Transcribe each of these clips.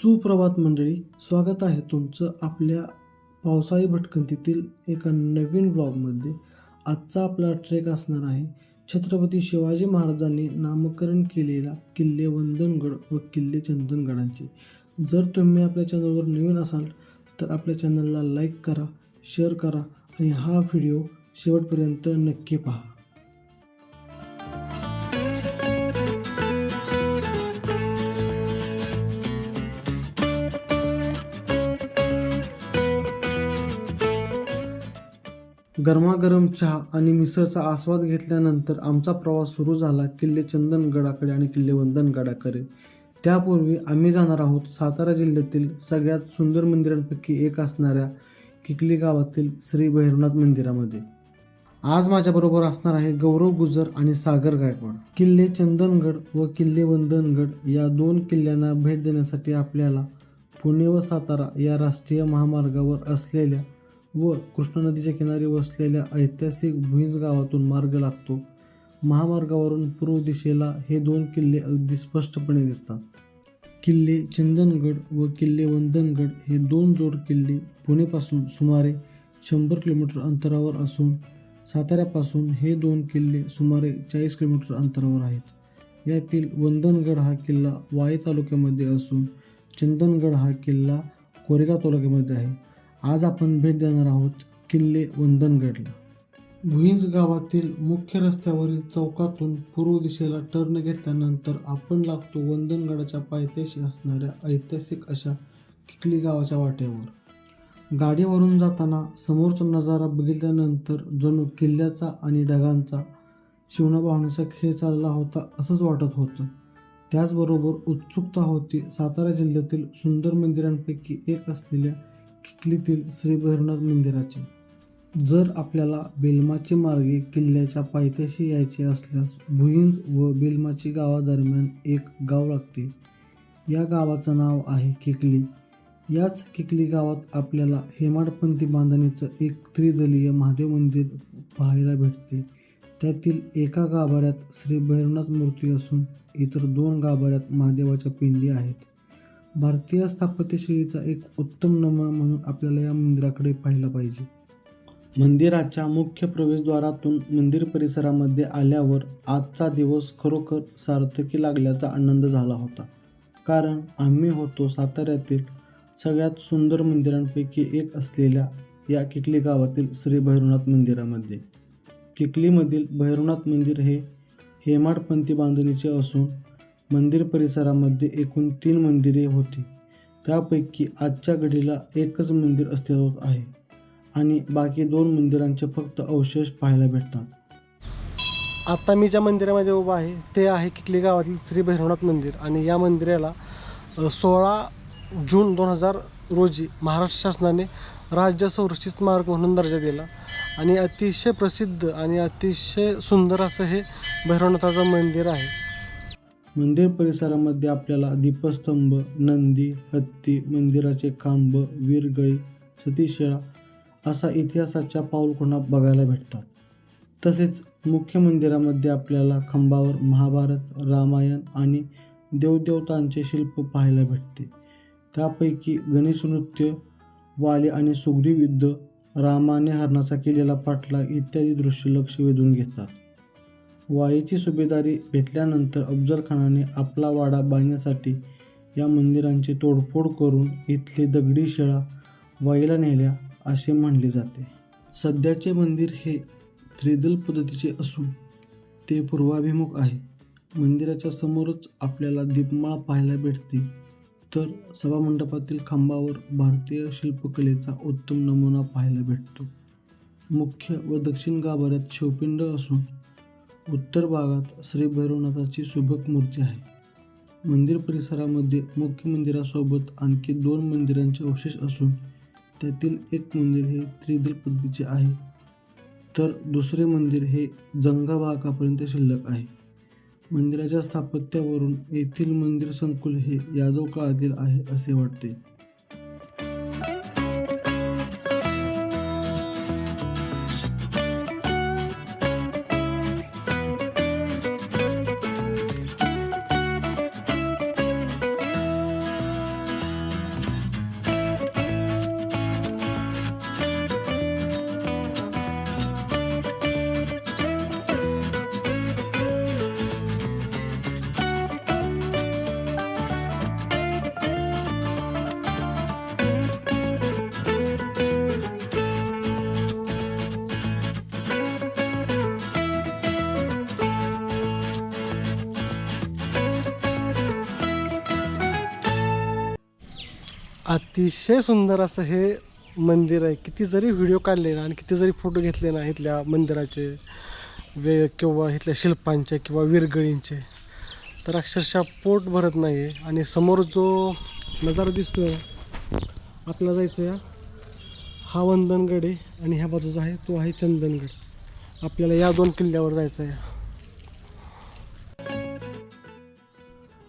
सुप्रभात मंडळी स्वागत आहे तुमचं आपल्या पावसाळी भटकंतीतील एका नवीन व्लॉगमध्ये आजचा आपला ट्रेक असणार आहे छत्रपती शिवाजी महाराजांनी नामकरण केलेला किल्ले वंदनगड व किल्ले चंदनगडांचे. जर तुम्ही आपल्या चॅनलवर नवीन असाल तर आपल्या चॅनलला लाईक करा शेअर करा आणि हा व्हिडिओ शेवटपर्यंत नक्की पहा. गरमागरम चहा आणि मिसळचा आस्वाद घेतल्यानंतर आमचा प्रवास सुरू झाला किल्ले चंदनगडाकडे आणि किल्ले वंदनगडाकडे त्यापूर्वी आम्ही जाणार आहोत सातारा जिल्ह्यातील सगळ्यात सुंदर मंदिरांपैकी एक असणाऱ्या किकली गावातील श्री भैरवनाथ मंदिरामध्ये. आज माझ्याबरोबर असणार आहे गौरव गुजर आणि सागर गायकवाड. किल्ले चंदनगड व किल्ले वंदनगड या दोन किल्ल्यांना भेट देण्यासाठी आपल्याला पुणे व सातारा या राष्ट्रीय महामार्गावर असलेल्या व कृष्णा नदीच्या किनारी वसलेल्या ऐतिहासिक भुईंज गावातून मार्ग लागतो. महामार्गावरून पूर्व दिशेला हे दोन किल्ले अगदी स्पष्टपणे दिसतात. किल्ले चंदनगड व किल्ले वंदनगड हे दोन जोड किल्ले पुणेपासून सुमारे शंभर किलोमीटर अंतरावर असून साताऱ्यापासून हे दोन किल्ले सुमारे चाळीस किलोमीटर अंतरावर आहेत. यातील वंदनगड हा किल्ला वाई तालुक्यामध्ये असून चंदनगड हा किल्ला कोरेगाव तालुक्यामध्ये आहे. आज आपण भेट देणार आहोत किल्ले वंदनगडला. भुईंज गावातील मुख्य रस्त्यावरील चौकातून पूर्व दिशेला टर्न घेतल्यानंतर आपण लागतो वंदनगडाच्या पायथ्याशी असणाऱ्या ऐतिहासिक अशा किकली गावाच्या वाटेवर. गाडीवरून जाताना समोरचा नजारा बघितल्यानंतर जणू किल्ल्याचा आणि ढगांचा शिवणाभावनेचा खेळ चालला होता असंच वाटत होतं. त्याचबरोबर उत्सुकता होती सातारा जिल्ह्यातील सुंदर मंदिरांपैकी एक असलेल्या किकलीतील श्री भैरवनाथ मंदिराचे. जर आपल्याला बेलमाचे मार्गे किल्ल्याच्या पायथ्याशी यायचे असल्यास भुईंज व बेलमाची गावादरम्यान एक गाव लागते. या गावाचं नाव आहे किकली. याच किकली गावात आपल्याला हेमाडपंथी बांधणीचं एक त्रिदलीय महादेव मंदिर पाहायला भेटते. त्यातील एका गाभाऱ्यात श्री भैरवनाथ मूर्ती असून इतर दोन गाभाऱ्यात महादेवाच्या पिंडी आहेत. भारतीय स्थापत्यशैलीचा एक उत्तम नमुना म्हणून आपल्याला या मंदिराकडे पाहिलं पाहिजे. मंदिराच्या मुख्य प्रवेशद्वारातून मंदिर परिसरामध्ये आल्यावर आजचा दिवस खरोखर सार्थकी लागल्याचा आनंद झाला होता. कारण आम्ही होतो साताऱ्यातील सगळ्यात सुंदर मंदिरांपैकी एक असलेल्या या किकली गावातील श्री भैरवनाथ मंदिरामध्ये. किकलीमधील भैरवनाथ मंदिर हे हेमाडपंथी बांधणीचे असून मंदिर परिसरामध्ये एकूण तीन मंदिरे होती. त्यापैकी आजच्या घडीला एकच मंदिर अस्तित्वात आहे आणि बाकी दोन मंदिरांचे फक्त अवशेष पाहायला भेटतात. आता मी ज्या मंदिरामध्ये उभा आहे ते आहे किकली गावातील श्री भैरवनाथ मंदिर आणि या मंदिराला सोळा जून दोन हजार रोजी महाराष्ट्र शासनाने राज्य संरक्षित स्मारक म्हणून दर्जा दिला आणि अतिशय प्रसिद्ध आणि अतिशय सुंदर असं हे भैरवनाथाचं मंदिर आहे. मंदिर परिसरामध्ये आपल्याला दीपस्तंभ नंदी हत्ती मंदिराचे खांब वीरगळी सतीशिळा असा इतिहासाच्या पाऊलखुणा बघायला भेटतात. तसेच मुख्य मंदिरामध्ये आपल्याला खांबावर महाभारत रामायण आणि देवदेवतांचे शिल्प पाहायला भेटते. त्यापैकी गणेश नृत्य वाली आणि सुग्रीव युद्ध रामाने हरणाचा केलेला पाठलाग इत्यादी दृश्य लक्ष वेधून घेतात. वाईची सुभेदारी भेटल्यानंतर अफजल खानाने आपला वाडा बांधण्यासाठी या मंदिरांची तोडफोड करून इथले दगडी शिळा वाईला नेल्या असे म्हणले जाते. सध्याचे मंदिर हे त्रिदल पद्धतीचे असून ते पूर्वाभिमुख आहे. मंदिराच्या समोरच आपल्याला दीपमाळा पाहायला भेटते. तर सभामंडपातील खांबावर भारतीय शिल्पकलेचा उत्तम नमुना पाहायला भेटतो. मुख्य व दक्षिण गाभाऱ्यात शिवपिंड असून उत्तर भागात श्री भैरवनाथाची सुबक मूर्ती आहे. मंदिर परिसरामध्ये मुख्य मंदिरासोबत आणखी दोन मंदिरांचे अवशेष असून त्यातील एक मंदिर हे त्रिदल पद्धतीचे आहे तर दुसरे मंदिर हे जंगा भागापर्यंत शिल्लक आहे. मंदिराच्या स्थापत्यावरून येथील मंदिर संकुल हे यादव काळातील आहे असे वाटते. अतिशय सुंदर असं हे मंदिर आहे. किती जरी व्हिडिओ काढले ना आणि किती जरी फोटो घेतले ना इथल्या मंदिराचे वे किंवा इथल्या शिल्पांचे किंवा विरगळींचे तर अक्षरशः पोट भरत नाही आहे आणि समोर जो नजारा दिसतो आहे आपल्याला जायचं आहे हा वंदनगड आहे आणि ह्या बाजूचा आहे तो आहे चंदनगड. आपल्याला या दोन किल्ल्यावर जायचं आहे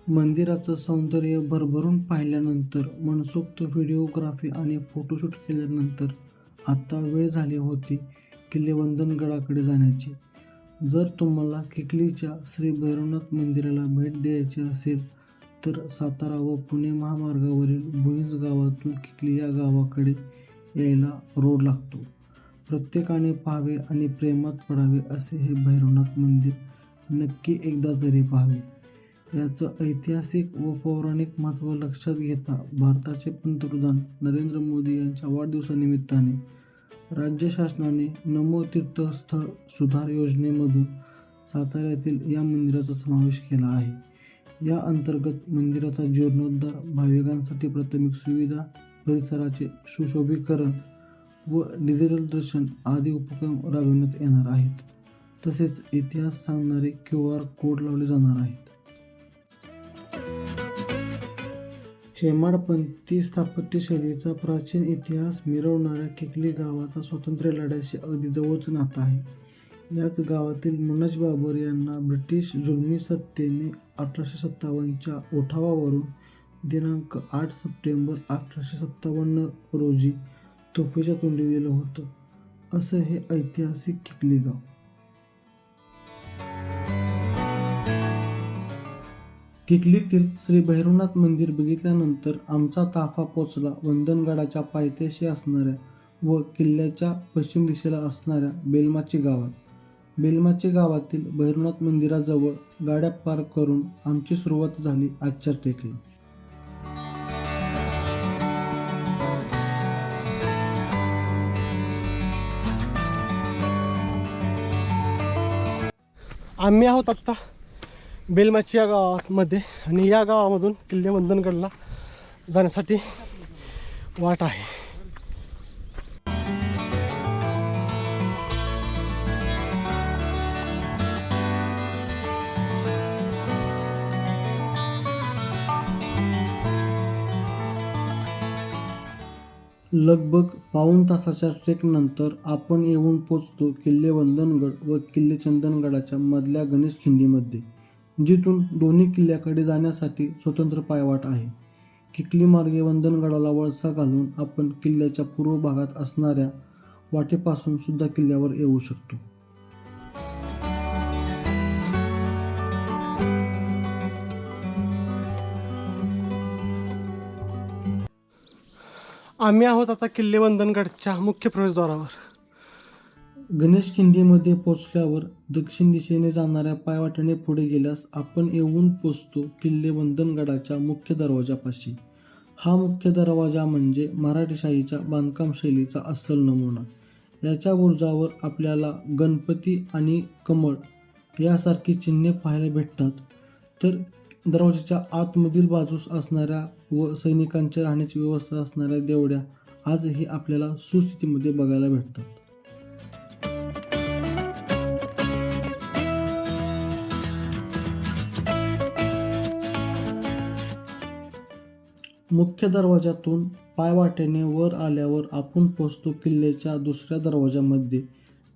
मंदिराचं सौंदर्य भरभरून पाहिल्यानंतर मनसोक्त व्हिडिओग्राफी आणि फोटोशूट केल्यानंतर आत्ता वेळ झाली होती किल्लेवंदनगडाकडे जाण्याची. जर तुम्हाला किकलीच्या श्री भैरवनाथ मंदिराला भेट द्यायची असेल तर सातारा व पुणे महामार्गावरील भुईज गावातून किकली या गावाकडे यायला रोड लागतो. प्रत्येकाने पाहावे आणि प्रेमात पडावे असे हे भैरवनाथ मंदिर नक्की एकदा तरी पाहावे. याचं ऐतिहासिक व पौराणिक महत्त्व लक्षात घेता भारताचे पंतप्रधान नरेंद्र मोदी यांच्या वाढदिवसानिमित्ताने राज्य शासनाने नमो तीर्थस्थळ सुधार योजनेमधून साताऱ्यातील या मंदिराचा समावेश केला आहे. या अंतर्गत मंदिराचा जीर्णोद्धार भाविकांसाठी प्राथमिक सुविधा परिसराचे सुशोभीकरण व डिजिटल दर्शन आदी उपक्रम राबविण्यात येणार आहेत. तसेच इतिहास सांगणारे क्यू आर कोड लावले जाणार आहेत. हेमाडपंथी स्थापत्यशैलीचा प्राचीन इतिहास मिरवणाऱ्या किकली गावाचा स्वातंत्र्य लढ्याशी अगदी जवळच नातं आहे. याच गावातील मनोज बाबर यांना ब्रिटिश जुलमी सत्तेने अठराशे सत्तावन्नच्या उठावावरून दिनांक आठ सप्टेंबर अठराशे सत्तावन्न रोजी तोफेच्या तोंडी दिलं होतं. असं हे ऐतिहासिक किकली गाव. किकलीतील श्री भैरवनाथ मंदिर बघितल्यानंतर आमचा ताफा पोचला. वंदनगडाच्या पायथ्याशी असणाऱ्या व किल्ल्याच्या पश्चिम दिशेला असणाऱ्या बेलमाची गावात. बेलमाची गावातील भैरवनाथ मंदिराजवळ गाड्या पार्क करून आमची सुरुवात झाली आजच्या ट्रेकला आम्ही आहोत आत्ता. बेलमाची या गावामध्ये आणि या गावामधून किल्ले वंदनगडला जाण्यासाठी वाट आहे. लगभग पाऊण तासाच्या ट्रेकनंतर आपण येऊन पोचतो किल्ले वंदनगड व किल्ले चंदनगडाच्या मधल्या गणेश खिंडीमध्ये. जिथून दोन्ही किल्ल्याकडे जाण्यासाठी स्वतंत्र पायवाट आहे. किकली मार्गे वंदनगडाला वळसा घालून आपण किल्ल्याच्या पूर्व भागात असणाऱ्या वाटेपासून सुद्धा किल्ल्यावर येऊ शकतो. आम्ही आहोत आता किल्ले वंदनगडच्या मुख्य प्रवेशद्वारावर. गणेश खिंडीमध्ये पोचल्यावर दक्षिण दिशेने जाणाऱ्या पायवाटेने पुढे गेल्यास आपण येऊन पोचतो किल्ले वंदनगडाच्या मुख्य दरवाजापाशी. हा मुख्य दरवाजा म्हणजे मराठीशाहीच्या बांधकाम शैलीचा अस्सल नमुना. याच्या बुरुजावर आपल्याला गणपती आणि कमळ यासारखी चिन्हे पाहायला भेटतात. तर दरवाजाच्या आतमधील बाजूस असणाऱ्या व सैनिकांच्या राहण्याची व्यवस्था असणाऱ्या देवड्या आजही आपल्याला सुस्थितीमध्ये बघायला भेटतात. मुख्य दरवाजातून पायवाटेने वर आल्यावर आपण पोचतो किल्ल्याच्या दुसऱ्या दरवाजामध्ये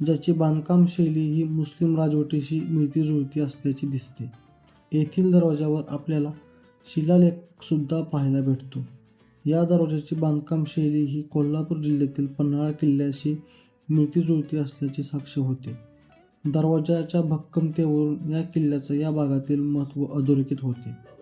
ज्याची बांधकाम शैली ही मुस्लिम राजवटीशी मिळती जुळती असल्याची दिसते. येथील दरवाजावर आपल्याला शिलालेखसुद्धा पाहायला भेटतो. या दरवाजाची बांधकाम शैली ही कोल्हापूर जिल्ह्यातील पन्हाळा किल्ल्याशी मिळती जुळती असल्याची साक्ष होते. दरवाजाच्या भक्कमतेवरून या किल्ल्याचं या भागातील महत्त्व अधोरेखित होते.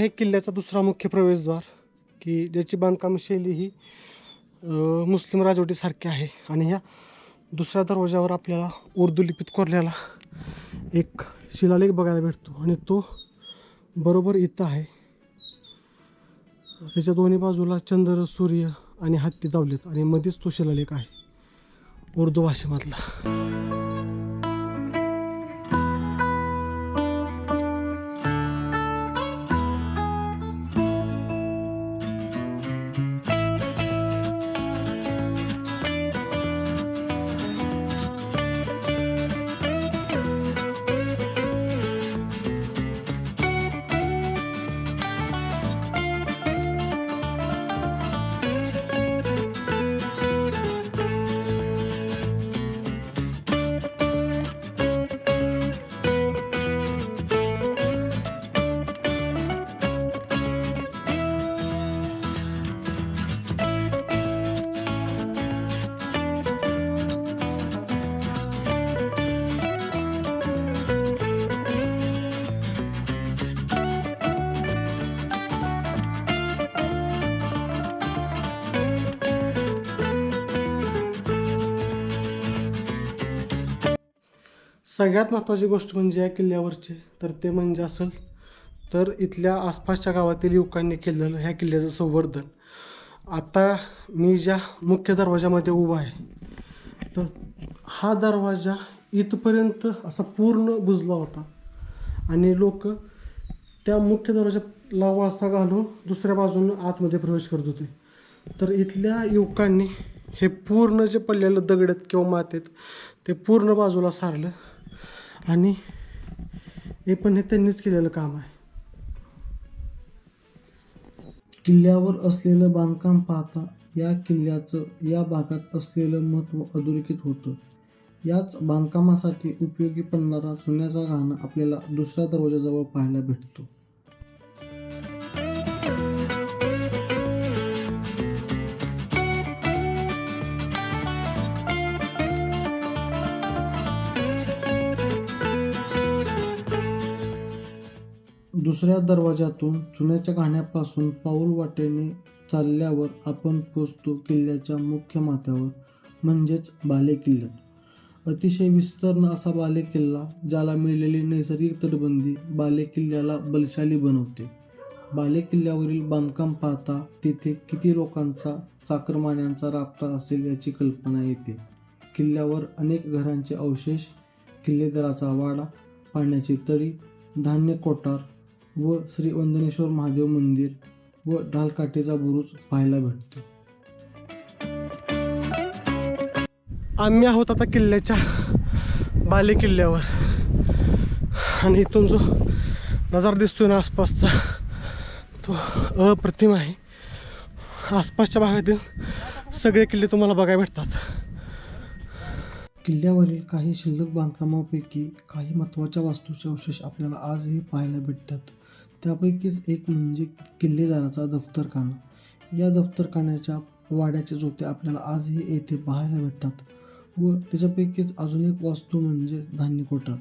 आहे किल्ल्याचा दुसरा मुख्य प्रवेशद्वार की ज्याची बांधकाम शैली ही मुस्लिम राजवटीसारखी आहे. आणि ह्या दुसऱ्या दरवाज्यावर आपल्याला उर्दू लिपीत कोरलेला एक शिलालेख बघायला भेटतो. आणि तो बरोबर इथं आहे. त्याच्या दोन्ही बाजूला चंद्र सूर्य आणि हत्ती चावलेत. आणि मध्येच तो शिलालेख आहे उर्दू भाषेमधला. सगळ्यात महत्त्वाची गोष्ट म्हणजे या किल्ल्यावरची. तर ते म्हणजे असेल तर इथल्या आसपासच्या गावातील युवकांनी केलेलं ह्या किल्ल्याचं संवर्धन. आता मी ज्या मुख्य दरवाजामध्ये उभा आहे तर हा दरवाजा इथपर्यंत असा पूर्ण बुजला होता. आणि लोक त्या मुख्य दरवाजाला वळसा घालून दुसऱ्या बाजूनं आतमध्ये प्रवेश करत होते. तर इथल्या युवकांनी हे पूर्ण जे पडलेलं दगड आहेत किंवा मातेत ते पूर्ण बाजूला सारलं. आणि हे पण हे त्यांनीच केलेलं काम आहे. किल्ल्यावर असलेलं बांधकाम पाहता या किल्ल्याचं या भागात असलेलं महत्त्व अधोरेखित होतं. याच बांधकामासाठी उपयोगी पडणारा सोन्याचा घाणा आपल्याला दुसऱ्या दरवाजाजवळ पाहायला भेटतो. दुसऱ्या दरवाजातून चुन्याच्या घाण्यापासून पाऊल वाटेने चालल्यावर आपण पोचतो किल्ल्याच्या मुख्य माथ्यावर म्हणजेच बाले किल्ल्यात. अतिशय विस्तीर्ण असा बाले किल्ला ज्याला मिळलेली नैसर्गिक तटबंदी बाले किल्ल्याला बलशाली बनवते. बाले किल्ल्यावरील बांधकाम पाहता तिथे किती लोकांचा चाकरमान्यांचा राबता असेल याची कल्पना येते. किल्ल्यावर अनेक घरांचे अवशेष किल्लेदाराचा वाडा पाण्याची तळी धान्य कोठार व श्री वंदनेश्वर महादेव मंदिर व ढालकाठीचा बुरुज पाहायला भेटतो. आम्ही आहोत आता किल्ल्याच्या बाले किल्ल्यावर. आणि इथून जो नजारा दिसतोय ना आसपासचा तो अप्रतिम आहे. आसपासच्या भागातील सगळे किल्ले तुम्हाला बघायला भेटतात. किल्ल्यावरील काही शिल्लक बांधकामापैकी काही महत्त्वाच्या वास्तूचे अवशेष आपल्याला आजही पाहायला भेटतात. त्यापैकीच एक म्हणजे किल्लेदाराचा दफ्तरखाना. या दफ्तरखान्याच्या वाड्याचे जोते आपल्याला आजही येथे पाहायला भेटतात व त्याच्यापैकीच अजून एक वास्तू म्हणजे धान्य कोठा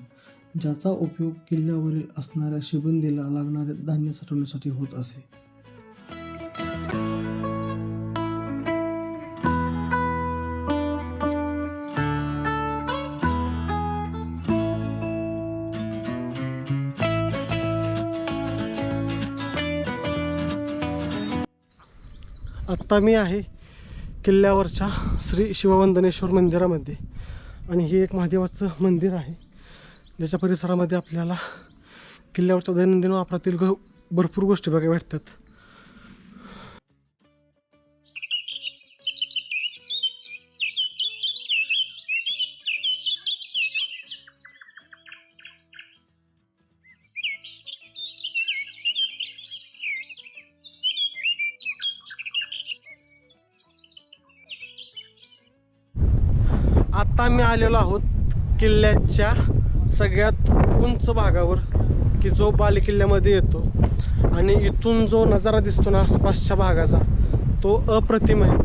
ज्याचा उपयोग किल्ल्यावरील असणाऱ्या शिबंदीला लागणारे धान्य साठवण्यासाठी होत असे. आत्ता मी आहे किल्ल्यावरच्या श्री शिववंदनेश्वर मंदिरामध्ये. आणि हे एक महादेवाचं मंदिर आहे. ज्याच्या परिसरामध्ये आपल्याला किल्ल्यावरच्या दैनंदिन वापरातील ग भरपूर गोष्टी बघायला भेटतात. आलेलो आहोत किल्ल्याच्या सगळ्यात उंच भागावर की जो बाले किल्ल्यामध्ये येतो. आणि इथून जो नजारा दिसतो ना आसपासच्या भागाचा तो अप्रतिम आहे.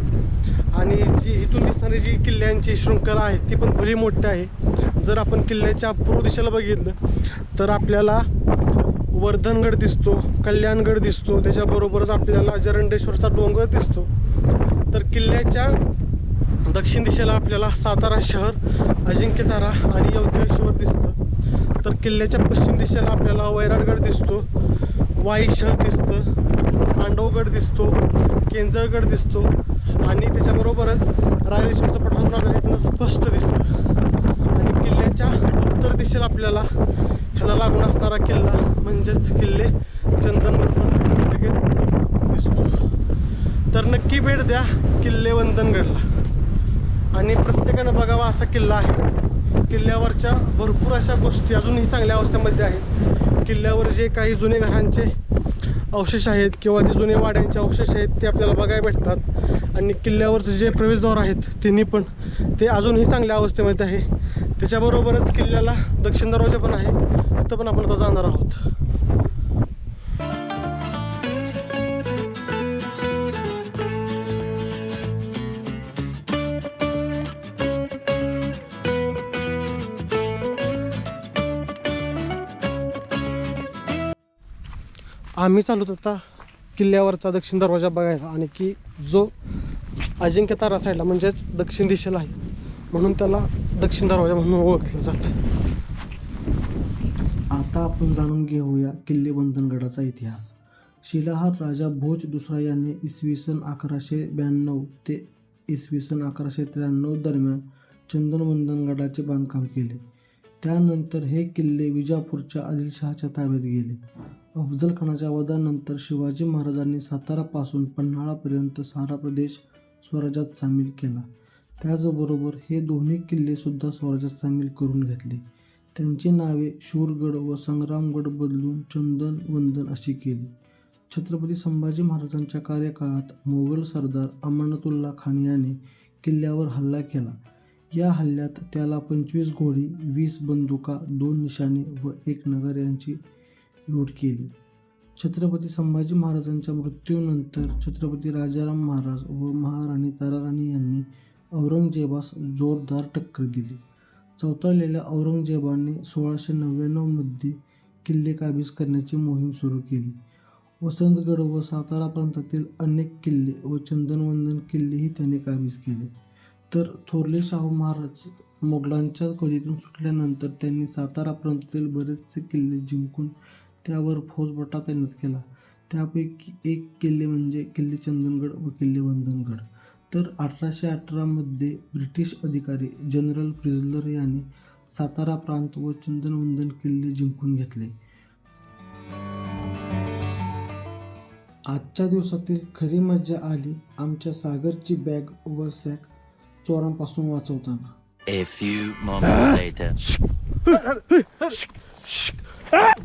आणि जी इथून दिसणारी जी किल्ल्यांची शृंखला आहे ती पण भली मोठी आहे. जर आपण किल्ल्याच्या पूर्व दिशेला बघितलं तर आपल्याला वर्धनगड दिसतो कल्याणगड दिसतो. त्याच्याबरोबरच आपल्याला जरंडेश्वरचा डोंगर दिसतो. तर किल्ल्याच्या दक्षिण दिशेला आपल्याला सातारा शहर अजिंक्यतारा आणि यवतेश्वर दिसतं. तर किल्ल्याच्या पश्चिम दिशेला आपल्याला वैराडगड दिसतो वाई शहर दिसतं पांडवगड दिसतो केंजळगड दिसतो आणि त्याच्याबरोबरच रायरेश्वरचं पठार इथनं स्पष्ट दिसतं. आणि किल्ल्याच्या उत्तर दिशेला आपल्याला ह्याला लागून असणारा किल्ला म्हणजेच किल्ले चंदनगड लगेच दिसतो. तर नक्की भेट द्या किल्ले वंदनगडला. आणि प्रत्येकानं बघावा असा किल्ला आहे. किल्ल्यावरच्या भरपूर अशा गोष्टी अजूनही चांगल्या अवस्थेमध्ये आहेत. किल्ल्यावर जे काही जुने घरांचे अवशेष आहेत किंवा जे जुने वाड्यांचे अवशेष आहेत ते आपल्याला बघायला भेटतात. आणि किल्ल्यावरचे जे प्रवेशद्वार आहेत तिन्ही पण ते अजूनही चांगल्या अवस्थेमध्ये आहे. त्याच्याबरोबरच किल्ल्याला दक्षिण दरवाजा पण आहे. तिथं पण आपण आता जाणार आहोत. आम्ही चालू आता किल्ल्यावरचा दक्षिण दरवाजा बघायला आणि की जो अजिंक्य तारा साईडला म्हणजेच दक्षिण दिशेला आहे म्हणून त्याला दक्षिण दरवाजा म्हणून ओळखलं जातं. आता आपण जाणून घेऊया किल्ले बंधनगडाचा इतिहास. शिलाहार राजा भोज दुसरा याने इसवी सन अकराशे ब्याण्णव ते इसवी सन अकराशे त्र्याण्णव दरम्यान चंदनवंदनगडाचे बांधकाम केले. त्यानंतर हे किल्ले विजापूरच्या आदिलशहाच्या ताब्यात गेले. अफजल खानाच्या वधानंतर शिवाजी महाराजांनी सातारापासून पन्हाळापर्यंत सारा प्रदेश स्वराज्यात सामील केला. त्याचबरोबर हे दोन्ही किल्लेसुद्धा स्वराज्यात सामील करून घेतले. त्यांची नावे शूरगड व संग्रामगड बदलून चंदन वंदन अशी केली. छत्रपती संभाजी महाराजांच्या कार्यकाळात मोगल सरदार अमानतुल्ला खान याने किल्ल्यावर हल्ला केला. या हल्ल्यात त्याला पंचवीस घोडी वीस बंदुका दोन निशाणे व एक नगर यांची लूट केली. छत्रपती संभाजी महाराजांच्या मृत्यूनंतर छत्रपती राजाराम महाराज व महाराणी ताराराणी यांनी औरंगजेबास जोरदार टक्कर दिली. चौथळलेल्या औरंगजेबाने सोळाशे नव्याण्णवमध्ये किल्ले काबीज करण्याची मोहीम सुरू केली. वसंतगड व सातारा प्रांतातील अनेक किल्ले व चंदनवंदन किल्लेही त्याने काबीज केले. तर थोरले शाहू महाराज मोगलांच्या कडीतून सुटल्यानंतर त्यांनी सातारा प्रांतातील बरेचसे किल्ले जिंकून त्यावर फौजबटा तैनात केला त्यापैकी एक किल्ले म्हणजे किल्ले चंदनगड व किल्ले वंदनगड तर अठराशे अठरामध्ये ब्रिटिश अधिकारी जनरल प्रिझलर यांनी सातारा प्रांत व चंदनवंदन किल्ले जिंकून घेतले आजच्या दिवसातील खरी मजा आली आमच्या सागरची बॅग व सॅक चोरांपासून वाचवताना A few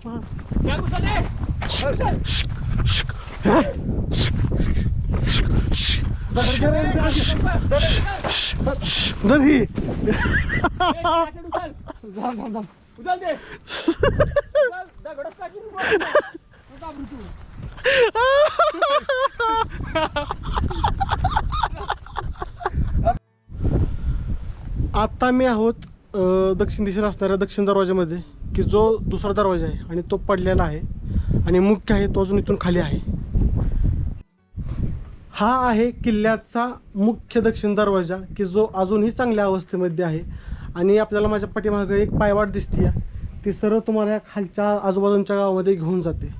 आता मी आहोत दक्षिण दिशेला असणाऱ्या दक्षिण दरवाजामध्ये की जो दुसरा दरवाजा आहे आणि तो पडलेला आहे आणि मुख्य आहे तो अजून इथून खाली आहे. हा आहे किल्ल्याचा मुख्य दक्षिण दरवाजा की जो अजूनही चांगल्या अवस्थेमध्ये आहे. आणि आपल्याला माझ्या पाठीमागं एक पायवाट दिसते ती सरळ तुम्हाला या खालच्या आजूबाजूच्या गावामध्ये घेऊन जाते.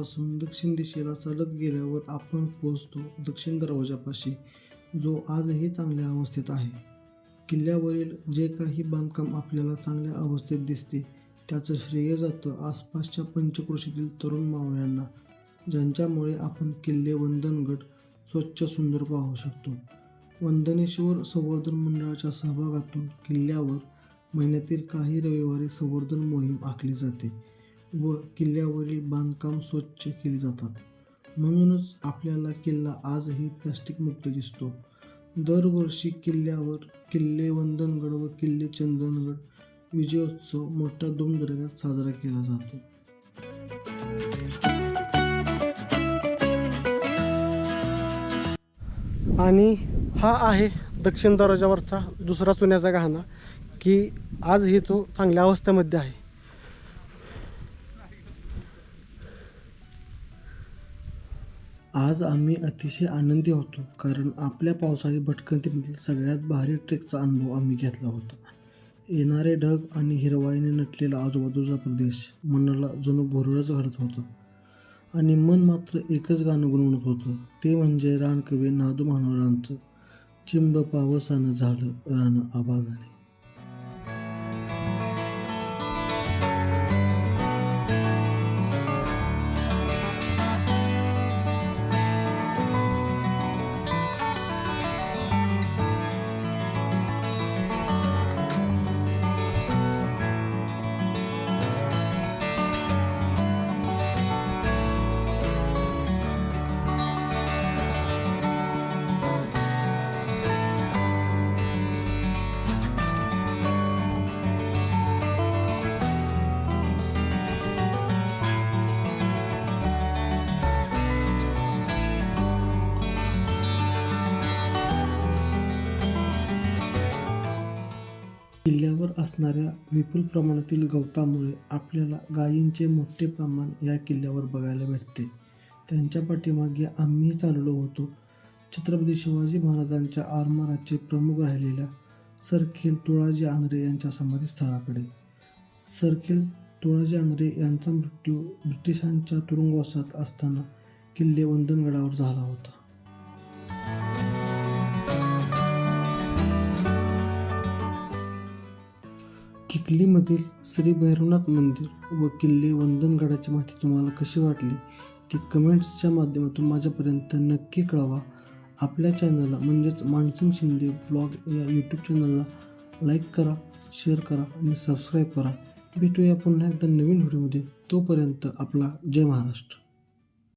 पासून दक्षिण दिशेला चालत गेल्यावर आपण पोहोचतो दक्षिण दरवाजापाशी जो आजही चांगल्या अवस्थेत आहे. किल्ल्यावरील जे काही बांधकाम आपल्याला चांगल्या अवस्थेत दिसते त्याचं श्रेय जातं आसपासच्या पंचक्रोशीतील तरुण मावळ्यांना ज्यांच्यामुळे आपण किल्ले वंदनगड स्वच्छ सुंदर पाहू शकतो. वंदनेश्वर संवर्धन मंडळाच्या सहभागातून किल्ल्यावर महिन्यातील काही रविवारी संवर्धन मोहीम आखली जाते. व किल्ल्यावरील बांधकाम स्वच्छ केली जातात. म्हणूनच आपल्याला किल्ला आजही प्लास्टिक मुक्त दिसतो. दरवर्षी किल्ल्यावर किल्ले वंदनगड व किल्ले चंदनगड विजयोत्सव मोठ्या धुमधडाक्यात साजरा केला जातो. आणि हा आहे दक्षिण दरवाजावरचा दुसरा चुन्याचा गहाणा की आजही तो चांगल्या अवस्थेमध्ये आहे. आज आम्ही अतिशय आनंदी होतो कारण आपल्या पावसाळी भटकंतीमधील सगळ्यात भारी ट्रेकचा अनुभव आम्ही घेतला होता. येणारे ढग आणि हिरवाईने नटलेला आजूबाजूचा प्रदेश मनाला जणू भुरळच घडत होतं. आणि मन मात्र एकच गाणं गुणगुणत होतं ते म्हणजे रानकवी नादू महानवरांचं चिंब पावसानं झालं रानं आबागाने किल्ल्यावर असणाऱ्या विपुल प्रमाणातील गवतामुळे आपल्याला गायींचे मोठे प्रमाण या किल्ल्यावर बघायला भेटते. त्यांच्या पाठीमागे आम्ही चाललो होतो. छत्रपती शिवाजी महाराजांच्या आरमाराचे प्रमुख राहिलेल्या सरखेल तुळाजी आंग्रे यांच्या समाधीस्थळाकडे. सरखेल तुळाजी आंग्रे यांचा मृत्यू ब्रिटिशांच्या तुरुंगवासात असताना किल्ले वंदनगडावर झाला होता. किकलीमधील श्री भैरवनाथ मंदिर व किल्ले वंदनगडाची माहिती तुम्हाला कशी वाटली ती कमेंट्सच्या माध्यमातून माझ्यापर्यंत नक्की कळवा. आपल्या चॅनलला म्हणजेच मानसिंग शिंदे ब्लॉग या यूट्यूब चॅनलला लाईक करा शेअर करा आणि सबस्क्राईब करा. भेटूया पुन्हा एकदा नवीन व्हिडिओमध्ये. तोपर्यंत आपला जय महाराष्ट्र.